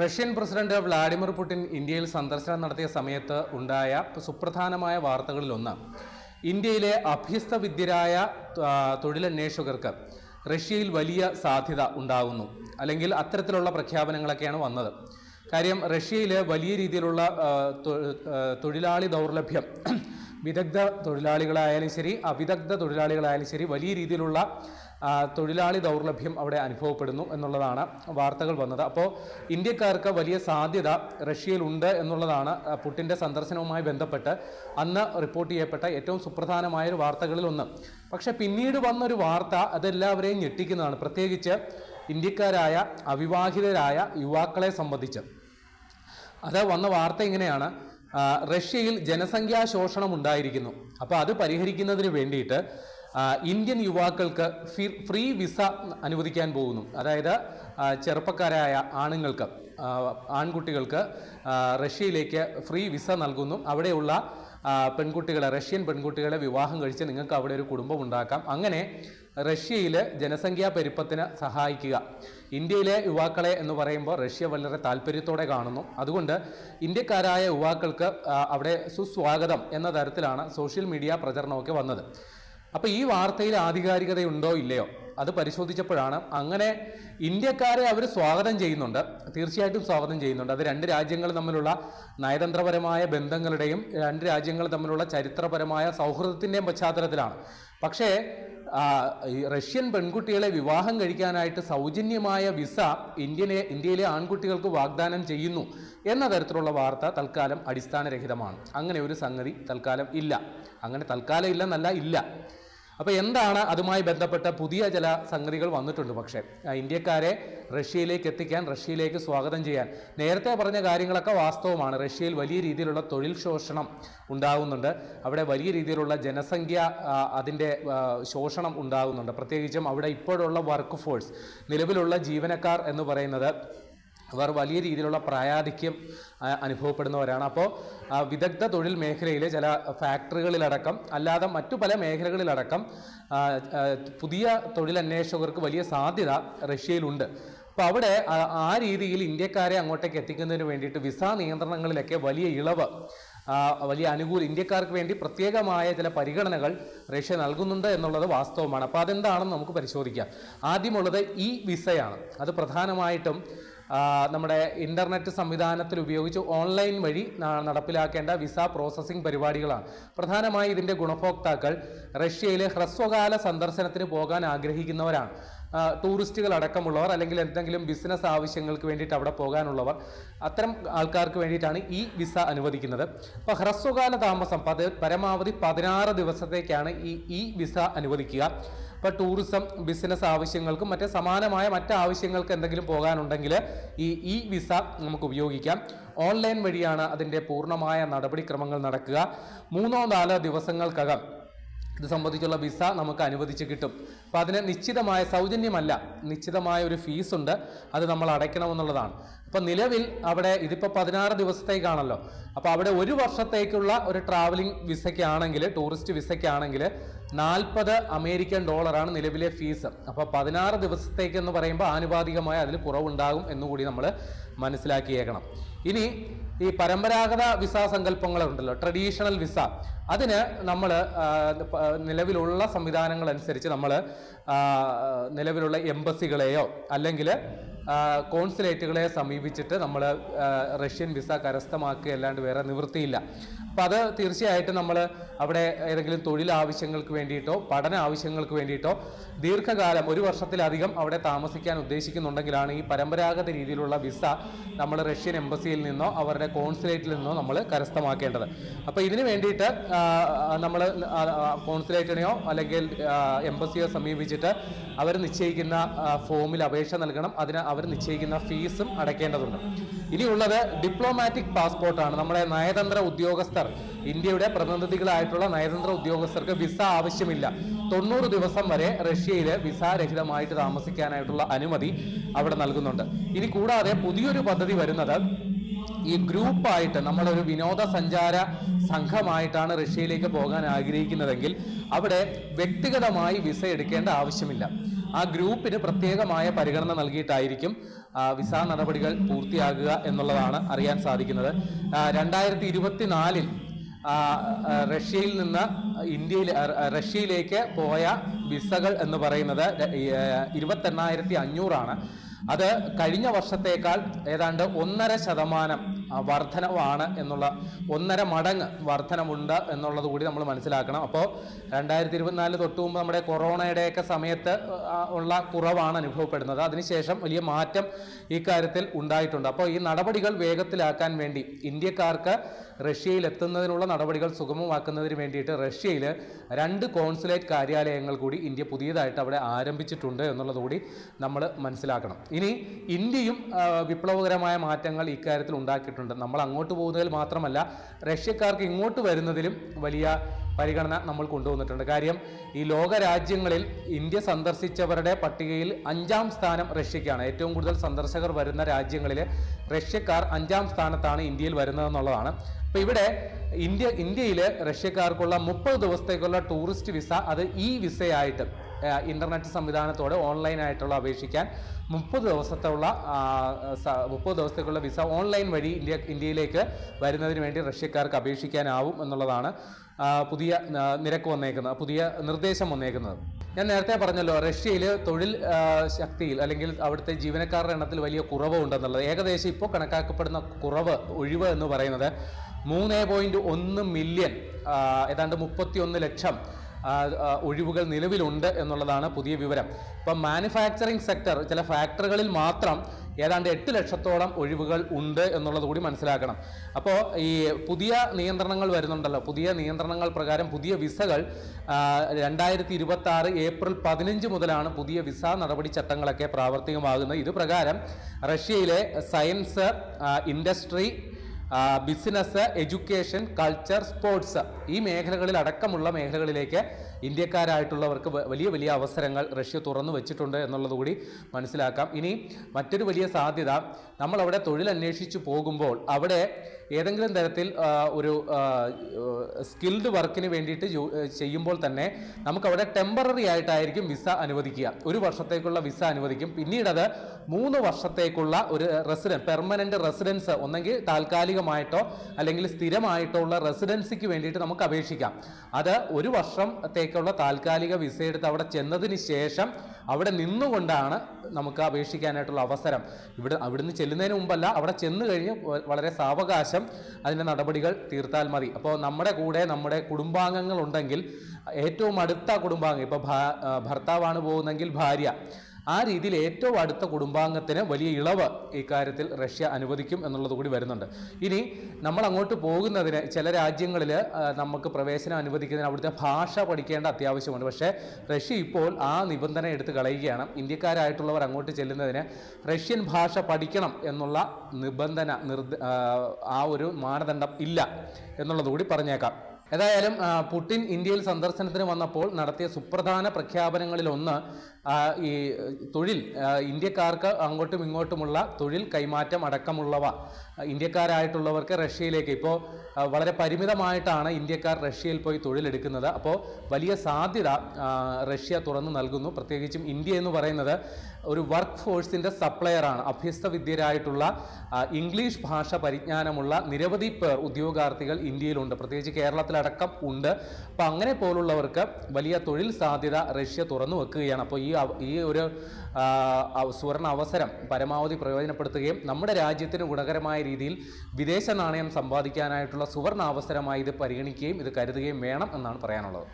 Russian president Vladimir Putin ഇന്ത്യയിൽ സന്ദർശനം നടത്തിയ സമയത്ത് ഉണ്ടായ സുപ്രധാനമായ വാർത്തകളിലൊന്ന്. ഇന്ത്യയിലെ അഭ്യസ്തവിദ്യരായ വിദ്യരായ തൊഴിലന്വേഷകർക്ക് റഷ്യയിൽ വലിയ സാധ്യത ഉണ്ടാകുന്നു. അല്ലെങ്കിൽ അത്തരത്തിലുള്ള പ്രഖ്യാപനങ്ങളൊക്കെയാണ് വന്നത്. കാര്യം റഷ്യയിൽ വലിയ രീതിയിലുള്ള തൊഴിലാളി ദൗർലഭ്യം വിദഗ്ധ തൊഴിലാളികളായാലും ശരി അവിദഗ്ധ തൊഴിലാളികളായാലും ശരി വലിയ രീതിയിലുള്ള തൊഴിലാളി ദൗർലഭ്യം അവിടെ അനുഭവപ്പെടുന്നു എന്നുള്ളതാണ് വാർത്തകൾ വന്നത്. അപ്പോൾ ഇന്ത്യക്കാർക്ക് വലിയ സാധ്യത റഷ്യയിലുണ്ട് എന്നുള്ളതാണ് പുട്ടിന്റെ സന്ദർശനവുമായി ബന്ധപ്പെട്ട് അന്ന് റിപ്പോർട്ട് ചെയ്യപ്പെട്ട ഏറ്റവും സുപ്രധാനമായ ഒരു വാർത്തകളിൽ ഒന്ന് പക്ഷെ പിന്നീട് വന്നൊരു വാർത്ത അതെല്ലാവരെയും ഞെട്ടിക്കുന്നതാണ്. പ്രത്യേകിച്ച് ഇന്ത്യക്കാരായ അവിവാഹിതരായ യുവാക്കളെ സംബന്ധിച്ച്. അത് വന്ന വാർത്ത ഇങ്ങനെയാണ്. റഷ്യയിൽ ജനസംഖ്യാ ശോഷണം ഉണ്ടായിരിക്കുന്നു. അപ്പോൾ അത് പരിഹരിക്കുന്നതിന് വേണ്ടിയിട്ട് ഇന്ത്യൻ യുവാക്കൾക്ക് ഫ്രീ വിസ അനുവദിക്കാൻ പോകുന്നു. അതായത് ചെറുപ്പക്കാരായ ആണുങ്ങൾക്ക് ആൺകുട്ടികൾക്ക് റഷ്യയിലേക്ക് ഫ്രീ വിസ നൽകുന്നു. അവിടെയുള്ള പെൺകുട്ടികളെ റഷ്യൻ പെൺകുട്ടികളെ വിവാഹം കഴിച്ച് നിങ്ങൾക്ക് അവിടെ ഒരു കുടുംബം ഉണ്ടാക്കാം. അങ്ങനെ റഷ്യയിൽ ജനസംഖ്യാ പെരുപ്പത്തിന് സഹായിക്കുക. ഇന്ത്യയിലെ യുവാക്കളെ എന്ന് പറയുമ്പോൾ റഷ്യ വളരെ താല്പര്യത്തോടെ കാണുന്നു. അതുകൊണ്ട് ഇന്ത്യക്കാരായ യുവാക്കൾക്ക് അവിടെ സുസ്വാഗതം എന്ന തരത്തിലാണ് സോഷ്യൽ മീഡിയ പ്രചരണമൊക്കെ വന്നത്. അപ്പോൾ ഈ വാർത്തയിൽ ആധികാരികത ഉണ്ടോ ഇല്ലയോ? അത് പരിശോധിച്ചപ്പോഴാണ് അങ്ങനെ ഇന്ത്യക്കാരെ അവർ സ്വാഗതം ചെയ്യുന്നുണ്ട്. തീർച്ചയായിട്ടും സ്വാഗതം ചെയ്യുന്നുണ്ട്. അത് രണ്ട് രാജ്യങ്ങൾ തമ്മിലുള്ള നയതന്ത്രപരമായ ബന്ധങ്ങളുടെയും രണ്ട് രാജ്യങ്ങൾ തമ്മിലുള്ള ചരിത്രപരമായ സൗഹൃദത്തിന്റെയും പശ്ചാത്തലത്തിലാണ്. പക്ഷേ റഷ്യൻ പെൺകുട്ടികളെ വിവാഹം കഴിക്കാനായിട്ട് സൗജന്യമായ വിസ ഇന്ത്യയിലെ ഇന്ത്യയിലെ ആൺകുട്ടികൾക്ക് വാഗ്ദാനം ചെയ്യുന്നു എന്ന തരത്തിലുള്ള വാർത്ത തൽക്കാലം അടിസ്ഥാനരഹിതമാണ്. അങ്ങനെ ഒരു സംഗതി തൽക്കാലം ഇല്ല. അങ്ങനെ തൽക്കാലം ഇല്ലെന്നല്ല ഇല്ല. അപ്പോൾ എന്താണ് അതുമായി ബന്ധപ്പെട്ട പുതിയ ചില സംഗതികൾ വന്നിട്ടുണ്ട് പക്ഷേ ഇന്ത്യക്കാരെ റഷ്യയിലേക്ക് എത്തിക്കാൻ റഷ്യയിലേക്ക് സ്വാഗതം ചെയ്യാൻ. നേരത്തെ പറഞ്ഞ കാര്യങ്ങളൊക്കെ വാസ്തവമാണ്. റഷ്യയിൽ വലിയ രീതിയിലുള്ള തൊഴിൽ ശോഷണം ഉണ്ടാകുന്നുണ്ട് അവിടെ വലിയ രീതിയിലുള്ള ജനസംഖ്യ അതിന്റെ ശോഷണം ഉണ്ടാകുന്നുണ്ട് പ്രത്യേകിച്ചും അവിടെ ഇപ്പോഴുള്ള വർക്ക് ഫോഴ്സ് നിലവിലുള്ള ജീവനക്കാർ എന്ന് പറയുന്നത് അവർ വലിയ രീതിയിലുള്ള പ്രായാധിക്യം അനുഭവപ്പെടുന്നവരാണ്. അപ്പോൾ വിദഗ്ധ തൊഴിൽ മേഖലയിലെ ചില ഫാക്ടറികളിലടക്കം അല്ലാതെ മറ്റു പല മേഖലകളിലടക്കം പുതിയ തൊഴിലന്വേഷകർക്ക് വലിയ സാധ്യത റഷ്യയിലുണ്ട്. അപ്പോൾ അവിടെ ആ- രീതിയിൽ ഇന്ത്യക്കാരെ അങ്ങോട്ടേക്ക് എത്തിക്കുന്നതിന് വേണ്ടിയിട്ട് വിസ നിയന്ത്രണങ്ങളിലൊക്കെ വലിയ ഇളവ് വലിയ അനുകൂല ഇന്ത്യക്കാർക്ക് വേണ്ടി പ്രത്യേകമായ ചില പരിഗണനകൾ റഷ്യ നൽകുന്നുണ്ട് എന്നുള്ളത് വാസ്തവമാണ്. അപ്പോൾ അതെന്താണെന്ന് നമുക്ക് പരിശോധിക്കാം. ആദ്യമുള്ളത് ഈ വിസയാണ്. അത് പ്രധാനമായിട്ടും നമ്മുടെ ഇന്റർനെറ്റ് സംവിധാനത്തിൽ ഉപയോഗിച്ച് ഓൺലൈൻ വഴി നടപ്പിലാക്കേണ്ട വിസ പ്രോസസ്സിംഗ് പരിപാടികളാണ്. പ്രധാനമായി ഇതിന്റെ ഗുണഭോക്താക്കൾ റഷ്യയിലെ ഹ്രസ്വകാല സന്ദർശനത്തിന് പോകാൻ ആഗ്രഹിക്കുന്നവരാണ്. ടൂറിസ്റ്റുകൾ അടക്കമുള്ളവർ അല്ലെങ്കിൽ എന്തെങ്കിലും ബിസിനസ് ആവശ്യങ്ങൾക്ക് വേണ്ടിയിട്ട് അവിടെ പോകാനുള്ളവർ അത്തരം ആൾക്കാർക്ക് വേണ്ടിയിട്ടാണ് ഈ വിസ അനുവദിക്കുന്നത്. അപ്പോൾ ഹ്രസ്വകാല താമസം പത് പരമാവധി പതിനാറ് ദിവസത്തേക്കാണ് ഈ ഈ വിസ അനുവദിക്കുക. ഇപ്പോൾ ടൂറിസം ബിസിനസ് ആവശ്യങ്ങൾക്കും മറ്റ് സമാനമായ മറ്റ് ആവശ്യങ്ങൾക്ക് എന്തെങ്കിലും പോകാനുണ്ടെങ്കിൽ ഈ ഇ വിസ നമുക്ക് ഉപയോഗിക്കാം. ഓൺലൈൻ വഴിയാണ് അതിന്റെ പൂർണമായ നടപടിക്രമങ്ങൾ നടക്കുക. മൂന്നോ നാലോ ദിവസങ്ങൾക്കകം ഇത് സംബന്ധിച്ചുള്ള വിസ നമുക്ക് അനുവദിച്ച് കിട്ടും. അപ്പോൾ അതിന് നിശ്ചിതമായ സൗജന്യമല്ല നിശ്ചിതമായ ഒരു ഫീസ് ഉണ്ട് അത് നമ്മൾ അടയ്ക്കണമെന്നുള്ളതാണ്. അപ്പോൾ നിലവിൽ അവിടെ ഇതിപ്പോൾ പതിനാറ് ദിവസത്തേക്കാണല്ലോ. അപ്പോൾ അവിടെ ഒരു വർഷത്തേക്കുള്ള ഒരു ട്രാവലിംഗ് വിസയ്ക്കാണെങ്കിൽ ടൂറിസ്റ്റ് വിസയ്ക്കാണെങ്കിൽ നാൽപ്പത് അമേരിക്കൻ ഡോളറാണ് നിലവിലെ ഫീസ്. അപ്പോൾ പതിനാറ് ദിവസത്തേക്ക് എന്ന് പറയുമ്പോൾ ആനുപാതികമായ അതിൽ കുറവുണ്ടാകും എന്നുകൂടി നമ്മൾ മനസ്സിലാക്കിയേക്കണം. ഇനി ഈ പരമ്പരാഗത വിസ സങ്കല്പങ്ങളുണ്ടല്ലോ ട്രഡീഷണൽ വിസ. അതിന് നമ്മൾ നിലവിലുള്ള സംവിധാനങ്ങൾ അനുസരിച്ച് നമ്മൾ നിലവിലുള്ള എംബസികളെയോ അല്ലെങ്കിൽ കോൺസുലേറ്റുകളെ സമീപിച്ചിട്ട് നമ്മൾ റഷ്യൻ വിസ കരസ്ഥമാക്കുക അല്ലാണ്ട് വേറെ നിവൃത്തിയില്ല. അപ്പോൾ അത് തീർച്ചയായിട്ടും നമ്മൾ അവിടെ ഏതെങ്കിലും തൊഴിൽ ആവശ്യങ്ങൾക്ക് വേണ്ടിയിട്ടോ പഠന ആവശ്യങ്ങൾക്ക് വേണ്ടിയിട്ടോ ദീർഘകാലം ഒരു വർഷത്തിലധികം അവിടെ താമസിക്കാൻ ഉദ്ദേശിക്കുന്നുണ്ടെങ്കിലാണ് ഈ പരമ്പരാഗത രീതിയിലുള്ള വിസ നമ്മൾ റഷ്യൻ എംബസിയിൽ നിന്നോ അവരുടെ കോൺസുലേറ്റിൽ നിന്നോ നമ്മൾ കരസ്ഥമാക്കേണ്ടത്. അപ്പോൾ ഇതിന് വേണ്ടിയിട്ട് നമ്മൾ കോൺസുലേറ്റിനെയോ അല്ലെങ്കിൽ എംബസിയോ സമീപിച്ചിട്ട് അവർ നിശ്ചയിക്കുന്ന ഫോമിൽ അപേക്ഷ നൽകണം. അതിന് അവർ നിശ്ചയിക്കുന്ന ഫീസും അടയ്ക്കേണ്ടതുണ്ട്. ഇനിയുള്ളത് ഡിപ്ലോമാറ്റിക് പാസ്പോർട്ടാണ് നമ്മുടെ നയതന്ത്ര ഉദ്യോഗസ്ഥർ ഇന്ത്യയുടെ പ്രതിനിധികളായിട്ടുള്ള നയതന്ത്ര ഉദ്യോഗസ്ഥർക്ക് വിസ ആവശ്യമില്ല. തൊണ്ണൂറ് ദിവസം വരെ റഷ്യയിൽ വിസ രഹിതമായിട്ട് താമസിക്കാനായിട്ടുള്ള അനുമതി അവിടെ നൽകുന്നുണ്ട്. ഇനി കൂടാതെ പുതിയൊരു പദ്ധതി വരുന്നത് ഈ ഗ്രൂപ്പായിട്ട് നമ്മളൊരു വിനോദസഞ്ചാര സംഘമായിട്ടാണ് റഷ്യയിലേക്ക് പോകാൻ ആഗ്രഹിക്കുന്നതെങ്കിൽ അവിടെ വ്യക്തിഗതമായി വിസ എടുക്കേണ്ട ആവശ്യമില്ല. ആ ഗ്രൂപ്പിന് പ്രത്യേകമായ പരിഗണന നൽകിയിട്ടായിരിക്കും വിസ നടപടികൾ പൂർത്തിയാകുക എന്നുള്ളതാണ് അറിയാൻ സാധിക്കുന്നത്. രണ്ടായിരത്തി ഇരുപത്തിനാലിൽ റഷ്യയിൽ നിന്ന് ഇന്ത്യയിൽ റഷ്യയിലേക്ക് പോയ വിസകൾ എന്ന് പറയുന്നത് ഇരുപത്തെണ്ണായിരത്തി അഞ്ഞൂറാണ് അത് കഴിഞ്ഞ വർഷത്തേക്കാൾ ഏതാണ്ട് ഒന്നര ശതമാനം വർധനവാണ് എന്നുള്ള ഒന്നര മടങ്ങ് വർധനമുണ്ട് എന്നുള്ളത് കൂടി നമ്മൾ മനസ്സിലാക്കണം. അപ്പോൾ രണ്ടായിരത്തി ഇരുപത്തിനാലിന് തൊട്ട് മുമ്പ് നമ്മുടെ കൊറോണയുടെയൊക്കെ സമയത്ത് ഉള്ള കുറവാണ് അനുഭവപ്പെടുന്നത്. അതിനുശേഷം വലിയ മാറ്റം ഇക്കാര്യത്തിൽ ഉണ്ടായിട്ടുണ്ട്. അപ്പോൾ ഈ നടപടികൾ വേഗത്തിലാക്കാൻ വേണ്ടി ഇന്ത്യക്കാർക്ക് റഷ്യയിൽ എത്തുന്നതിനുള്ള നടപടികൾ സുഗമമാക്കുന്നതിന് വേണ്ടിയിട്ട് റഷ്യയിൽ രണ്ട് കോൺസുലേറ്റ് കാര്യാലയങ്ങൾ കൂടി ഇന്ത്യ പുതിയതായിട്ട് അവിടെ ആരംഭിച്ചിട്ടുണ്ട് എന്നുള്ളത് കൂടി നമ്മൾ മനസ്സിലാക്കണം. ഇനി ഇന്ത്യയും വിപ്ലവകരമായ മാറ്റങ്ങൾ ഇക്കാര്യത്തിൽ ഉണ്ടാക്കിയിട്ടുണ്ട്. നമ്മൾ അങ്ങോട്ട് പോകുന്നതിൽ മാത്രമല്ല റഷ്യക്കാർക്ക് ഇങ്ങോട്ട് വരുന്നതിലും വലിയ പരിഗണന നമ്മൾ കൊണ്ടുവന്നിട്ടുണ്ട്. കാര്യം ഈ ലോക രാജ്യങ്ങളിൽ ഇന്ത്യ സന്ദർശിച്ചവരുടെ പട്ടികയിൽ അഞ്ചാം സ്ഥാനം റഷ്യക്കാണ്. ഏറ്റവും കൂടുതൽ സന്ദർശകർ വരുന്ന രാജ്യങ്ങളിൽ റഷ്യക്കാർ അഞ്ചാം സ്ഥാനത്താണ് ഇന്ത്യയിൽ വരുന്നതെന്നുള്ളതാണ്. അപ്പോൾ ഇവിടെ ഇന്ത്യ ഇന്ത്യയിൽ റഷ്യക്കാർക്കുള്ള മുപ്പത് ദിവസത്തേക്കുള്ള ടൂറിസ്റ്റ് വിസ അത് ഈ വിസയായിട്ട് ഇന്റർനെറ്റ് സംവിധാനത്തോടെ ഓൺലൈനായിട്ടുള്ള അപേക്ഷിക്കാൻ മുപ്പത് ദിവസത്തുള്ള മുപ്പത് ദിവസത്തേക്കുള്ള വിസ ഓൺലൈൻ വഴി ഇന്ത്യ ഇന്ത്യയിലേക്ക് വരുന്നതിന് വേണ്ടി റഷ്യക്കാർക്ക് അപേക്ഷിക്കാനാവും എന്നുള്ളതാണ് പുതിയ നിരക്ക് വന്നേക്കുന്നത് പുതിയ നിർദ്ദേശം വന്നേക്കുന്നത്. ഞാൻ നേരത്തെ പറഞ്ഞല്ലോ റഷ്യയിൽ തൊഴിൽ ശക്തിയിൽ അല്ലെങ്കിൽ അവിടുത്തെ ജീവനക്കാരുടെ എണ്ണത്തിൽ വലിയ കുറവ് ഉണ്ടെന്നുള്ളത് ഏകദേശം ഇപ്പോൾ കണക്കാക്കപ്പെടുന്ന കുറവ് ഒഴിവ് എന്ന് പറയുന്നത് മൂന്ന് പോയിന്റ് ഒന്ന് മില്യൺ ഏതാണ്ട് മുപ്പത്തി ഒന്ന് ലക്ഷം ഒഴിവുകൾ നിലവിലുണ്ട് എന്നുള്ളതാണ് പുതിയ വിവരം. ഇപ്പം മാനുഫാക്ചറിങ് സെക്ടർ ചില ഫാക്ടറികളിൽ മാത്രം ഏതാണ്ട് എട്ട് ലക്ഷത്തോളം ഒഴിവുകൾ ഉണ്ട് എന്നുള്ളത് കൂടി മനസ്സിലാക്കണം. അപ്പോൾ ഈ പുതിയ നിയന്ത്രണങ്ങൾ വരുന്നുണ്ടല്ലോ. പുതിയ നിയന്ത്രണങ്ങൾ പ്രകാരം പുതിയ വിസകൾ രണ്ടായിരത്തി ഇരുപത്തി ആറ് ഏപ്രിൽ പതിനഞ്ച് മുതലാണ് പുതിയ വിസ നടപടി ചട്ടങ്ങളൊക്കെ പ്രാവർത്തികമാകുന്നത്. ഇത് പ്രകാരം റഷ്യയിലെ science industry business education culture sports ഈ മേഖലകളിൽ അടക്കമുള്ള മേഖലകളിലേക്ക് ഇന്ത്യക്കാരായിട്ടുള്ളവർക്ക് വലിയ വലിയ അവസരങ്ങൾ റഷ്യ തുറന്നു വെച്ചിട്ടുണ്ട് എന്നുള്ളത് കൂടി മനസ്സിലാക്കാം. ഇനി മറ്റൊരു വലിയ സാധ്യത നമ്മൾ അവിടെ തൊഴിൽ അന്വേഷിച്ചു പോകുമ്പോൾ അവിടെ ഏതെങ്കിലും തരത്തിൽ ഒരു സ്കിൽഡ് വർക്കിന് വേണ്ടിയിട്ട് ചെയ്യുമ്പോൾ തന്നെ നമുക്കവിടെ ടെമ്പററി ആയിട്ടായിരിക്കും വിസ അനുവദിക്കുക. ഒരു വർഷത്തേക്കുള്ള വിസ അനുവദിക്കും. പിന്നീട് അത് മൂന്ന് വർഷത്തേക്കുള്ള ഒരു റെസിഡൻസ് പെർമനന്റ് റെസിഡൻസ് ഒന്നെങ്കിൽ താൽക്കാലികമായിട്ടോ അല്ലെങ്കിൽ സ്ഥിരമായിട്ടോ ഉള്ള റെസിഡൻസിക്ക് വേണ്ടിയിട്ട് നമുക്ക് അപേക്ഷിക്കാം. അത് ഒരു വർഷത്തേക്കുള്ള താൽക്കാലിക വിസ എടുത്ത് അവിടെ ചെന്നതിന് ശേഷം അവിടെ നിന്നുകൊണ്ടാണ് നമുക്ക് അപേക്ഷിക്കാനായിട്ടുള്ള അവസരം. ഇവിടെ അവിടുന്ന് ചെല്ലുന്നതിന് മുമ്പല്ല അവിടെ ചെന്ന് കഴിഞ്ഞ് വളരെ സാവകാശം അതിന്റെ നടപടികൾ തീർത്താൽ മതി. അപ്പോൾ നമ്മുടെ കൂടെ നമ്മുടെ കുടുംബാംഗങ്ങൾ ഉണ്ടെങ്കിൽ ഏറ്റവും അടുത്ത കുടുംബാംഗം ഇപ്പോൾ ഭർത്താവാണ് പോകുന്നതെങ്കിൽ ഭാര്യ. ആ രീതിയിൽ ഏറ്റവും അടുത്ത കുടുംബാംഗത്തിന് വലിയ ഇളവ് ഇക്കാര്യത്തിൽ റഷ്യ അനുവദിക്കും എന്നുള്ളത് കൂടി വരുന്നുണ്ട്. ഇനി നമ്മൾ അങ്ങോട്ട് പോകുന്നതിന് ചില രാജ്യങ്ങളിൽ നമുക്ക് പ്രവേശനം അനുവദിക്കുന്നതിന് അവിടുത്തെ ഭാഷ പഠിക്കേണ്ട അത്യാവശ്യമുണ്ട്. പക്ഷേ റഷ്യ ഇപ്പോൾ ആ നിബന്ധന എടുത്ത് കളയുകയാണ്. ഇന്ത്യക്കാരായിട്ടുള്ളവർ അങ്ങോട്ട് ചെല്ലുന്നതിന് റഷ്യൻ ഭാഷ പഠിക്കണം എന്നുള്ള നിബന്ധന നിർദ്ദ ആ, ഒരു മാനദണ്ഡം ഇല്ല എന്നുള്ളത് കൂടി പറഞ്ഞേക്കാം. ഏതായാലും പുടിൻ ഇന്ത്യയിൽ സന്ദർശനത്തിന് വന്നപ്പോൾ നടത്തിയ സുപ്രധാന പ്രഖ്യാപനങ്ങളിലൊന്ന് ഒന്ന് ഈ തൊഴിൽ ഇന്ത്യക്കാർക്ക് അങ്ങോട്ടും ഇങ്ങോട്ടുമുള്ള തൊഴിൽ കൈമാറ്റം അടക്കമുള്ളവ. ഇന്ത്യക്കാരായിട്ടുള്ളവർക്ക് റഷ്യയിലേക്ക്. ഇപ്പോൾ വളരെ പരിമിതമായിട്ടാണ് ഇന്ത്യക്കാർ റഷ്യയിൽ പോയി തൊഴിലെടുക്കുന്നത്. അപ്പോൾ വലിയ സാധ്യത റഷ്യ തുറന്നു നൽകുന്നു. പ്രത്യേകിച്ചും ഇന്ത്യ എന്ന് പറയുന്നത് ഒരു വർക്ക് ഫോഴ്സിന്റെ സപ്ലയറാണ്. അഭ്യസ്ത വിദ്യരായിട്ടുള്ള ഇംഗ്ലീഷ് ഭാഷ പരിജ്ഞാനമുള്ള നിരവധി പേർ ഉദ്യോഗാർത്ഥികൾ ഇന്ത്യയിലുണ്ട്. പ്രത്യേകിച്ച് കേരളത്തിലടക്കം ഉണ്ട്. അപ്പോൾ അങ്ങനെ പോലുള്ളവർക്ക് വലിയ തൊഴിൽ സാധ്യത റഷ്യ തുറന്നു വെക്കുകയാണ്. അപ്പോൾ ഈ ഈ ഒരു സുവർണ അവസരം പരമാവധി പ്രയോജനപ്പെടുത്തുകയും നമ്മുടെ രാജ്യത്തിന് ഗുണകരമായ രീതിയിൽ വിദേശ നാണയം സമ്പാദിക്കാനായിട്ടുള്ള സുവർണ അവസരമായി ഇത് പരിഗണിക്കുകയും ഇത് കരുതുകയും വേണം എന്നാണ് പറയാനുള്ളത്.